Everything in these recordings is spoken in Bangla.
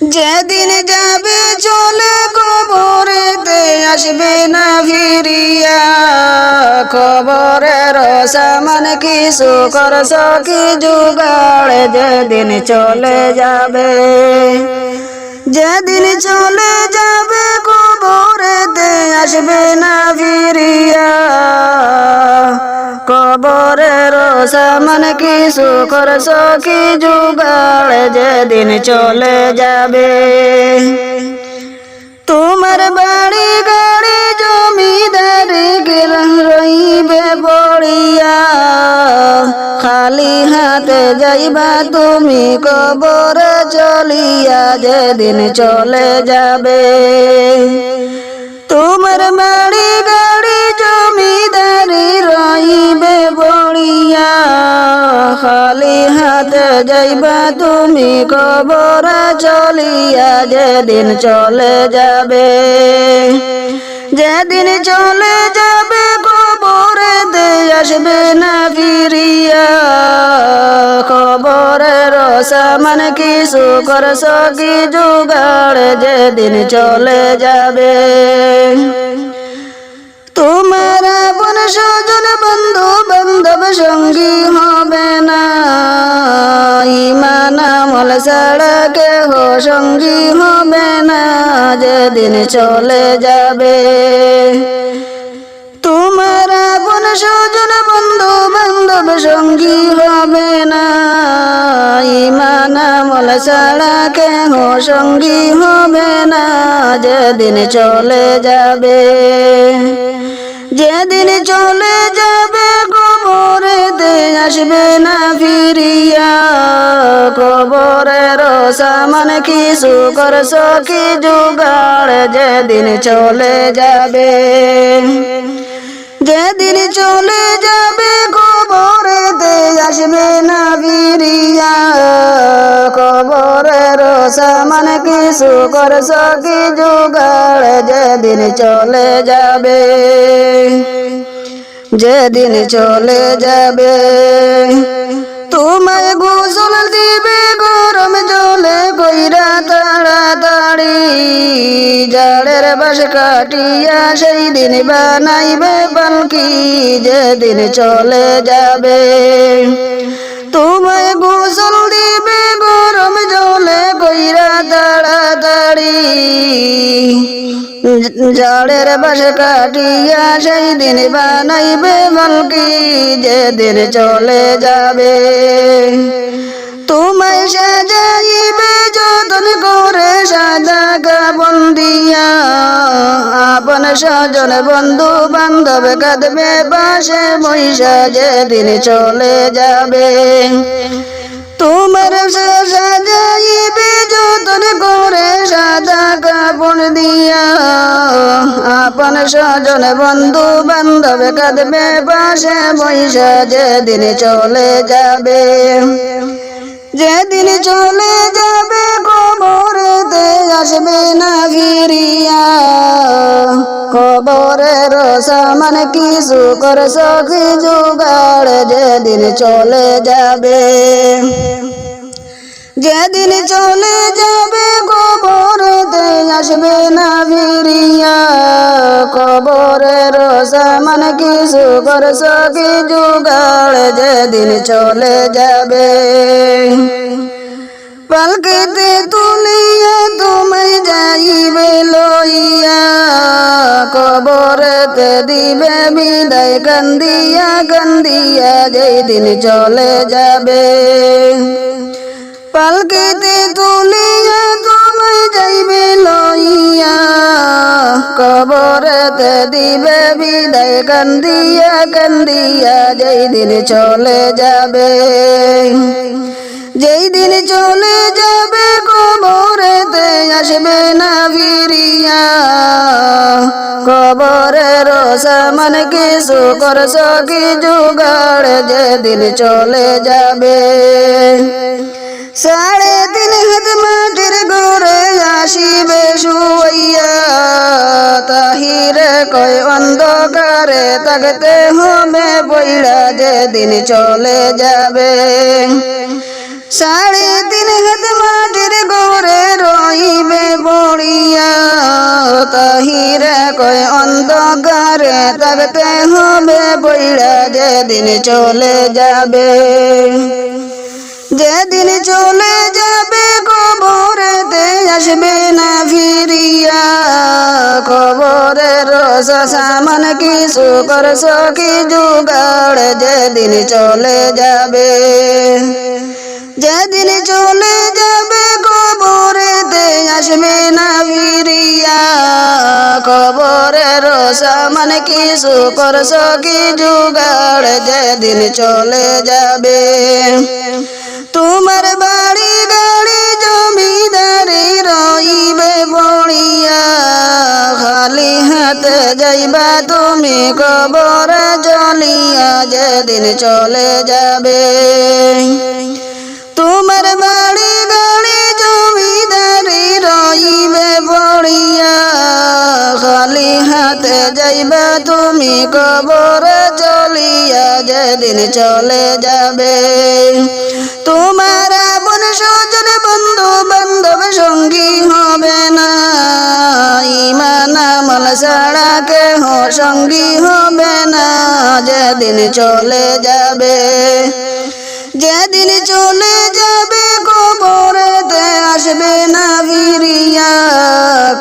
যেদিন যাবে চলে কবরেতে আসবে না ফিরিয়া। খবরের সামান কিছু করছ, কি জুগাড় যেদিন চলে যাবে। যেদিন চলে যাবে কবরেতে আসবে না ফিরিয়া। কবরের সামান কিছু করছ কি জুগাড় যেদিন চলে যাবে। তোমার বাড়ি গাড়ি জমিদারি গেলাম রইবে পড়িয়া খালি হাতে যাইবা তুমি কবর চলিয়া যেদিন চলে যাবে। তোমার বাড়ি গাড়ি জমিদারি রইবে বড়িয়া, খালি হাতে যাইবা তুমি কবর চলিয়া যেদিন চলে যাবে। যেদিন চলে যাবে কবরে দে আসবে না ফিরিয়া। খবরের সামান কিছু করছ কি জোগাড়? যেদিন চলে যাবে। তোমার আপন স্বজন বন্ধু বান্ধব সঙ্গী হবে না। ইমান আমল ছাড়া কেহ সঙ্গী হবে না। যেদিন চলে যাবে। স্বজন বন্ধু বান্ধব সঙ্গী হবে না। ইমান আমল ছাড়া কেহ সঙ্গী হবে না। যেদিন চলে যাবে, যেদিন চলে যাবে কবরেতে আসবে না ফিরিয়া। কবরের সামান কিছু করছ কি জোগাড়? যেদিন চলে যাবে যেদিন চলে যাবে কবরেতে আসবে না ফিরিয়া কবরের সামান কিছু করছ কি জোগাড়? যেদিন চলে যাবে, যেদিন চলে যাবে। তোমায় গোসল দিবে গরম জলে কইরা তাড়াতাড়ি। জাড়ের বাস কাটিয়া সেই দিন বানাইবে পালকি, যেদিন চলে যাবে। তোমায় গোসল জাড়ের বাস কাটিয়া সেই দিন বানাইবে মালকি, যেদিন চলে যাবে। তোমায় সাজাইবে যতন করে সাজা কাবন দিয়া। আপন স্বজন বন্ধু বান্ধব কাঁদবে পাশে বৈশা যেদিন চলে যাবে। তোমার সাজাইবে যতন করে দিয়া। আপন স্বজন, বন্ধু বান্ধব কাঁদবে, পাশে বৈশা যেদিন চলে যাবে। যেদিন চলে যাবে, কবরেতে আসবে না ফিরিয়া কবরের সামান কিছু করছ কি জোগাড় যেদিন চলে যাবে। যেদিন চলে যাবে কবরেতে আসবে না ফিরিয়া কবরের সামান কিছু করছ কি জোগাড়? যেদিন চলে যাবে। পালকেতে তুলিয়া তুমি যাইবে লইয়া। কবরেতে দিবে বিদায় কান্দিয়া কান্দিয়া, যেদিন চলে যাবে। পালকেতে তুলিয়া তুমি যাইবে লইয়া। কবরেতে দিবে বিদায় কান্দিয়া কান্দিয়া, যেই দিন চলে যাবে। যেই দিন চলে যাবে কবরেতে আসবে না ফিরিয়া। কবরের সামান কিছু করছ কি জোগাড়, যেদিন চলে যাবে। সাড়ে তিন হাত মাটির ঘরে আসিবে শুয়াইয়া তাহিরে কয় অন্ধকারে তাকতে হবে বইলা যেদিন চলে যাবে। সাড়ে তিন হাত মাটির ঘরে রইবে বড়িয়া। তাহিরে কয় অন্ধকারে তাকতে হবে বইলা যেদিন চলে যাবে। যেদিন চলে যাবে কবরেতে আসবে না ফিরিয়া। কবরের সামান কিছু করছ কি জুগাড়? যেদিন চলে যাবে। যেদিন চলে যাবে কবরেতে আসবে না ফিরিয়া। কবরের সামান কিছু করছ কি জুগাড়? যেদিন চলে যাবে। তোমার বাড়ি গাড়ি জমিদারি রইবে বড়িয়া। খালি হাতে যাইবা তুমি কবর জলিয়া যেদিন চলে যাবে। তোমার বাড়ি গাড়ি জমিদারি রইবে বড়িয়া। খালি হাতে যাইবা তুমি কবর চলিয়া যেদিন চলে যাবে। তোমার আপন সজন বন্ধু বান্ধব সঙ্গী হবে না। ইমান ছাড়া কেহ সঙ্গী হবে না। যেদিন চলে যাবে। যেদিন চলে যাবে কবরেতে আসবে না ফিরিয়া।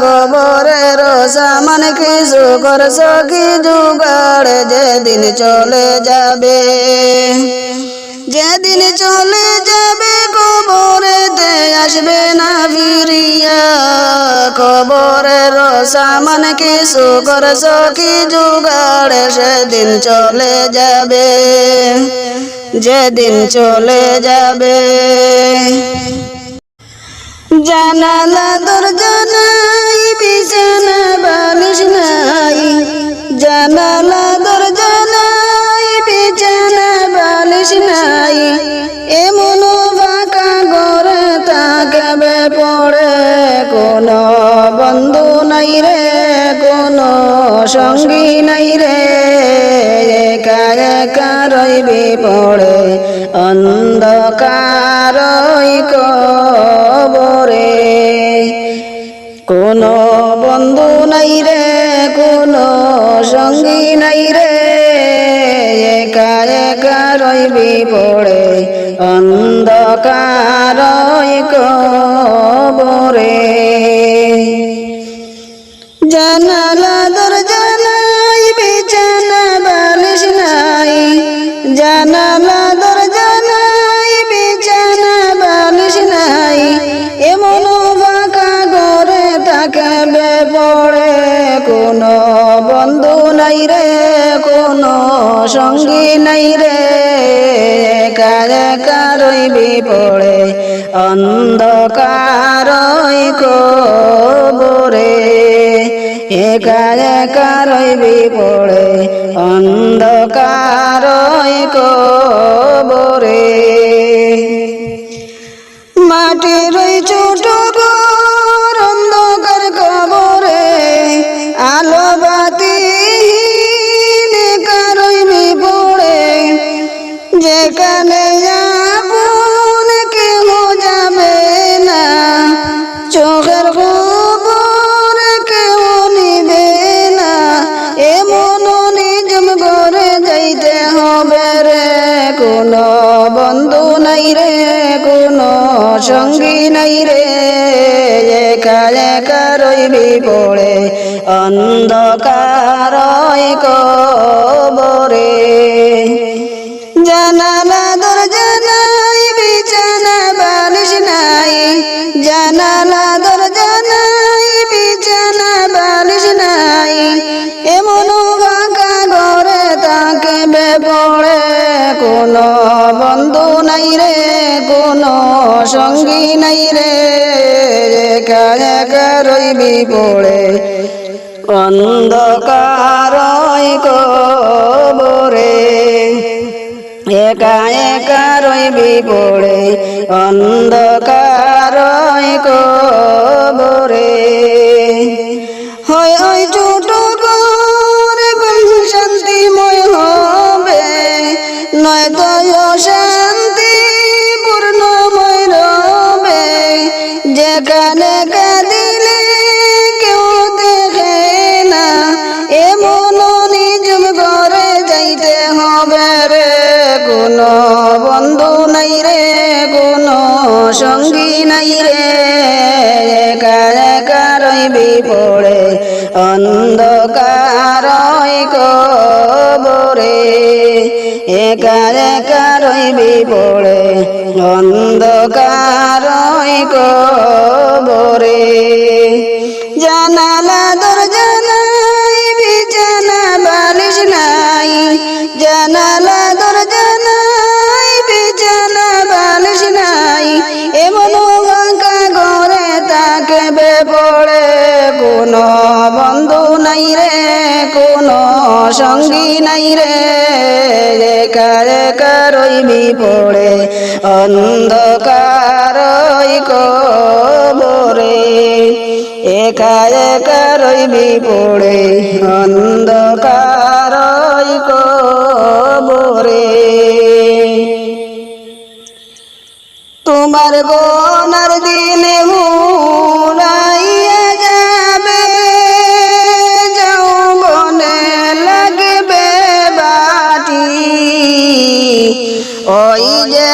কবরের সামান কিছু করছ কি? জুগাড় যেদিন চলে যাবে। যেদিন চলে যাবে কবরেতে আসবে না ফিরিয়া। কবরের সামান কিছু করছ কি জুগাড়, সেদিন চলে যাবে। যেদিন চলে যাবে। জানালা, দরজা নাই, বিছানা, বালিশ নাই। জানালা, দরজা নাই, বিছানা, বালিশ নাই। এমন ফাঁকা ঘরে থাকবে পড়ে কোনো বন্ধু নাই রে, কোনো সঙ্গী নাই রে। একা একা রইবি পড়ে, অন্ধকার কবরে। কোনো বন্ধু নাই রে, কোনো সঙ্গী নাই রে, একা একা রইবি পড়ে, অন্ধকার কবরে। জানালা সঙ্গী নাই রে, কারে কারই বিপড়ে পড়ে অন্ধকার কবরে। একারে কারই বিপড়ে পড়ে অন্ধকার কবরে। অন্ধকার কবরে। জানালা দরজা নাই বিছানা বালিশ নাই। জানালা দরজা নাই বিছানা বালিশ নাই। এমন ফাঁকা ঘরে থাকবে পড়ে কোনো বন্ধু নাই রে, কোনো সঙ্গী নাই রে। একা রইবি পড়ে। অন্ধকার কবরে। একা একা রইবি পড়ে অন্ধকার কবরে। হয় ওই ছোট করে শান্তিময় হবে। নয় তো বন্ধু নাই রে, কোনো সঙ্গী নাই রে। একা কারই রইবি পড়ে অন্ধকার কবরে। একা একা রইবি পড়ে অন্ধ সঙ্গী নাই রে একা একা রইবি পড়ে অন্ধকার কবরে। একা একা রইবি পড়ে অন্ধকার কবরে। তোমার গোনার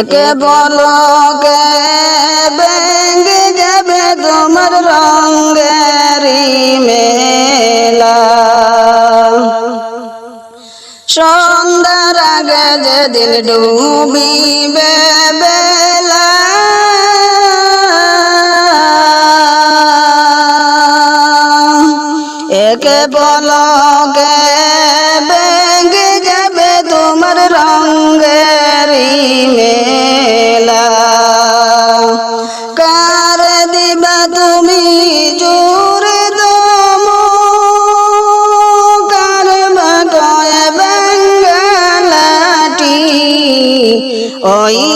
একে বলকে ভেঙে যাবে তোমার রঙ্গেরি মেলা। সন্ধ্যার আগে যেদিন ডুবিবে বেলা একে বলকে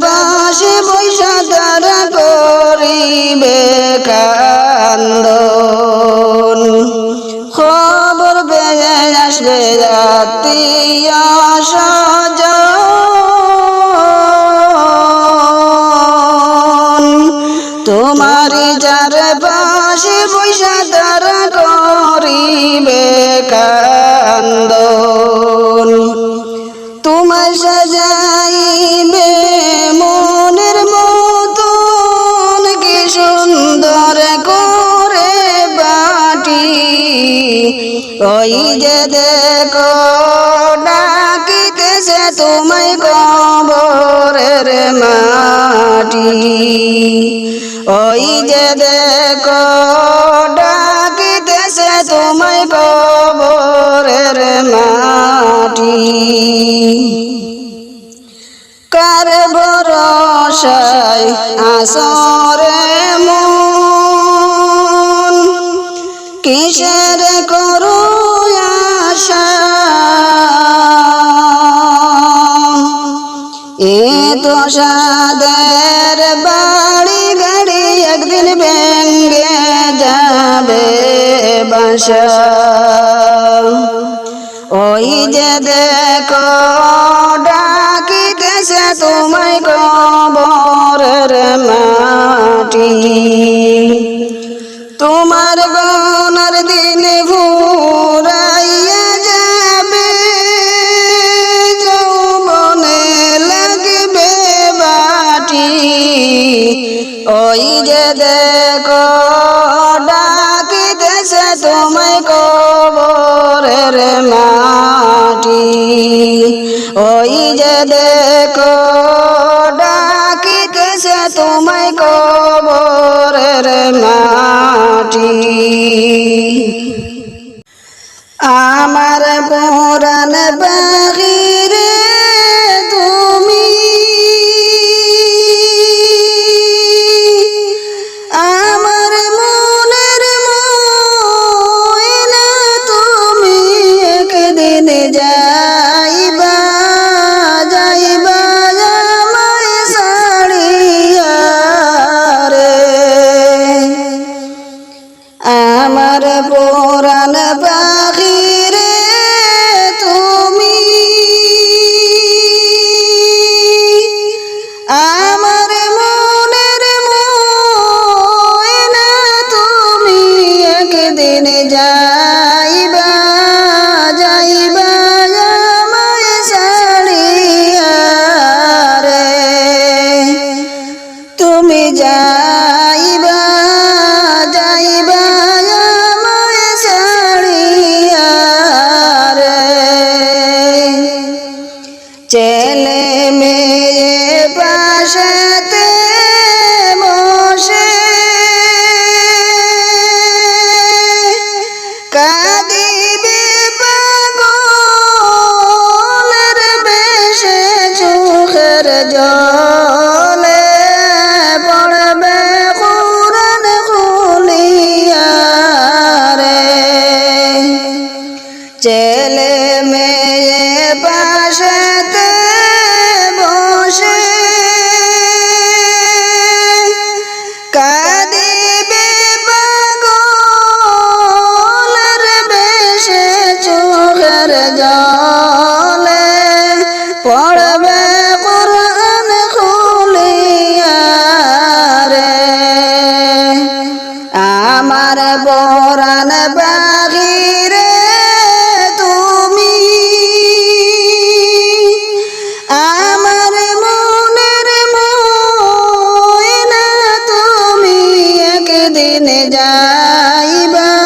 বাসে বৈশা তারা করিবে কান্দন। খবর পেয়ে আসবে আত্মীয় স্বজন। তোমারি যার পাশে বৈশা তারা করিবে কান্দন। তোমার সাজাইবে ওই যে দেখো ডাকিতেছে তোমায় কবরের মাটি। ওই যে দেখো ডাকিতেছে তোমায় কবরের মাটি। কার ভরসায় আসরে মন কিসের করু আশা? এ তো সাদের বাড়ি গাড়ি একদিন ভেঙ্গে যাবে বাসা। ওই যে দেখো, ডাকিতেছে তোমায় কবরের মাটি। তোমার গনার দিন ভুরাইয়া ছেলে মেয়ে পাশাতে যাইবা।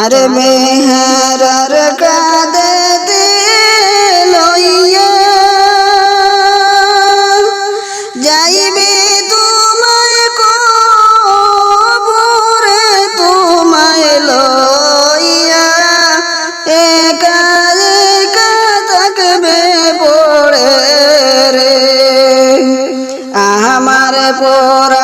চার মেহারার কাঁদে লইয়া যাইবে তোমায় কবরে, তোমায় লইয়া। একা একা থাকবে পড়ে রে। আমার পরাণে